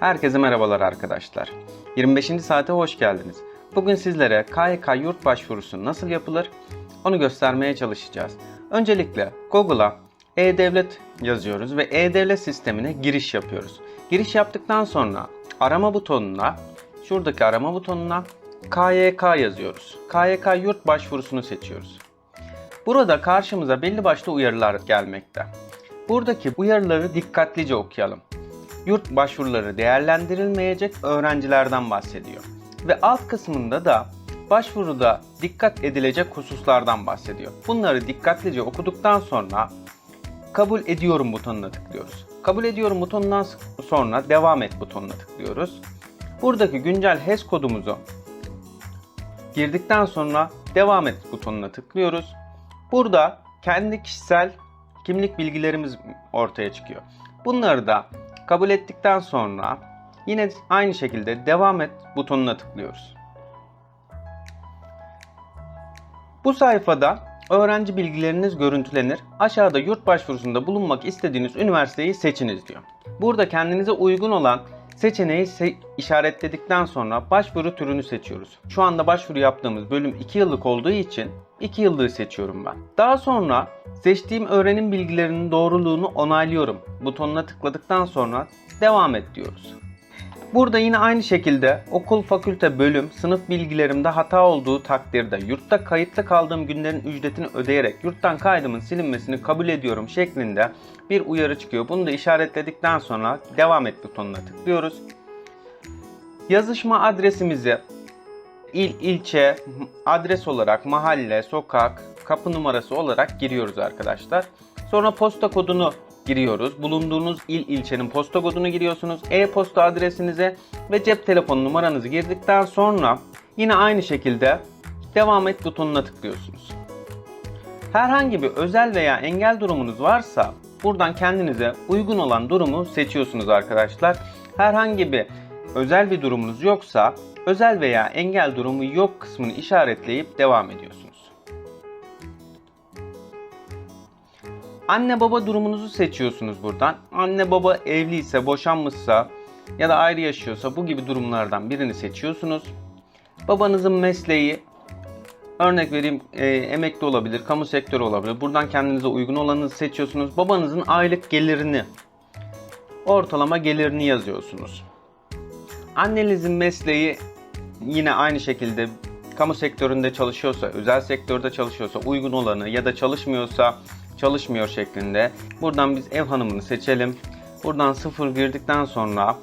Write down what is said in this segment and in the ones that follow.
Herkese merhabalar arkadaşlar. 25. saate hoş geldiniz. Bugün sizlere KYK yurt başvurusu nasıl yapılır onu göstermeye çalışacağız. Öncelikle Google'a e-devlet yazıyoruz ve e-devlet sistemine giriş yapıyoruz. Giriş yaptıktan sonra arama butonuna, şuradaki arama butonuna KYK yazıyoruz. KYK yurt başvurusunu seçiyoruz. Burada karşımıza belli başlı uyarılar gelmekte. Buradaki uyarıları dikkatlice okuyalım. Yurt başvuruları değerlendirilmeyecek öğrencilerden bahsediyor. Ve alt kısmında da başvuruda dikkat edilecek hususlardan bahsediyor. Bunları dikkatlice okuduktan sonra kabul ediyorum butonuna tıklıyoruz. Kabul ediyorum butonundan sonra devam et butonuna tıklıyoruz. Buradaki güncel HES kodumuzu girdikten sonra devam et butonuna tıklıyoruz. Burada kendi kişisel kimlik bilgilerimiz ortaya çıkıyor. Bunları da kabul ettikten sonra yine aynı şekilde devam et butonuna tıklıyoruz. Bu sayfada öğrenci bilgileriniz görüntülenir. Aşağıda yurt başvurusunda bulunmak istediğiniz üniversiteyi seçiniz diyor. Burada kendinize uygun olan seçeneği se- işaretledikten sonra başvuru türünü seçiyoruz. Şu anda başvuru yaptığımız bölüm 2 yıllık olduğu için 2 yıllığı seçiyorum ben. Daha sonra seçtiğim öğrenim bilgilerinin doğruluğunu onaylıyorum butonuna tıkladıktan sonra devam et diyoruz. Burada yine aynı şekilde okul, fakülte, bölüm, sınıf bilgilerimde hata olduğu takdirde yurtta kayıtlı kaldığım günlerin ücretini ödeyerek yurttan kaydımın silinmesini kabul ediyorum şeklinde bir uyarı çıkıyor. Bunu da işaretledikten sonra devam et butonuna tıklıyoruz. Yazışma adresimizi il, ilçe, adres olarak mahalle, sokak, kapı numarası olarak giriyoruz arkadaşlar. Sonra posta kodunu giriyoruz. Bulunduğunuz il ilçenin posta kodunu giriyorsunuz. E-posta adresinize ve cep telefonu numaranızı girdikten sonra yine aynı şekilde devam et butonuna tıklıyorsunuz. Herhangi bir özel veya engel durumunuz varsa buradan kendinize uygun olan durumu seçiyorsunuz arkadaşlar. Herhangi bir özel bir durumunuz yoksa özel veya engel durumu yok kısmını işaretleyip devam ediyorsunuz. Anne baba durumunuzu seçiyorsunuz buradan. Anne baba evliyse, boşanmışsa ya da ayrı yaşıyorsa bu gibi durumlardan birini seçiyorsunuz. Babanızın mesleği örnek vereyim e, emekli olabilir, kamu sektörü olabilir. Buradan kendinize uygun olanı seçiyorsunuz. Babanızın aylık gelirini, ortalama gelirini yazıyorsunuz. Annenizin mesleği yine aynı şekilde kamu sektöründe çalışıyorsa, özel sektörde çalışıyorsa uygun olanı ya da çalışmıyorsa çalışmıyor şeklinde. Buradan biz ev hanımını seçelim. Buradan sıfır girdikten sonra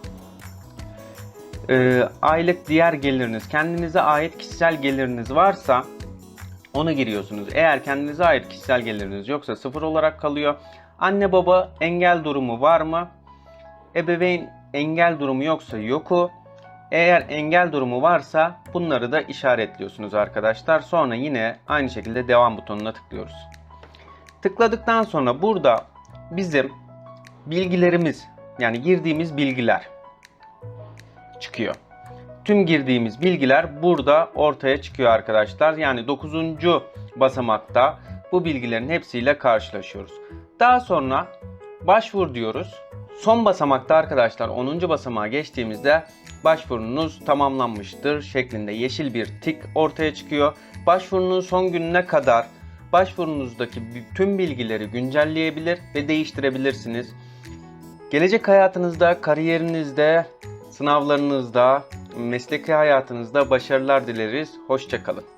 e, aylık diğer geliriniz, kendinize ait kişisel geliriniz varsa onu giriyorsunuz. Eğer kendinize ait kişisel geliriniz yoksa sıfır olarak kalıyor. Anne baba engel durumu var mı? Ebeveyn engel durumu yoksa yoku. Eğer engel durumu varsa bunları da işaretliyorsunuz arkadaşlar. Sonra yine aynı şekilde devam butonuna tıklıyoruz. Tıkladıktan sonra burada bizim bilgilerimiz yani girdiğimiz bilgiler çıkıyor. Tüm girdiğimiz bilgiler burada ortaya çıkıyor arkadaşlar. Yani 9. basamakta bu bilgilerin hepsiyle karşılaşıyoruz. Daha sonra başvur diyoruz. Son basamakta arkadaşlar 10. basamağa geçtiğimizde başvurunuz tamamlanmıştır şeklinde yeşil bir tik ortaya çıkıyor. Başvurunun son gününe kadar başvurunuzdaki tüm bilgileri güncelleyebilir ve değiştirebilirsiniz. Gelecek hayatınızda, kariyerinizde, sınavlarınızda, mesleki hayatınızda başarılar dileriz. Hoşçakalın.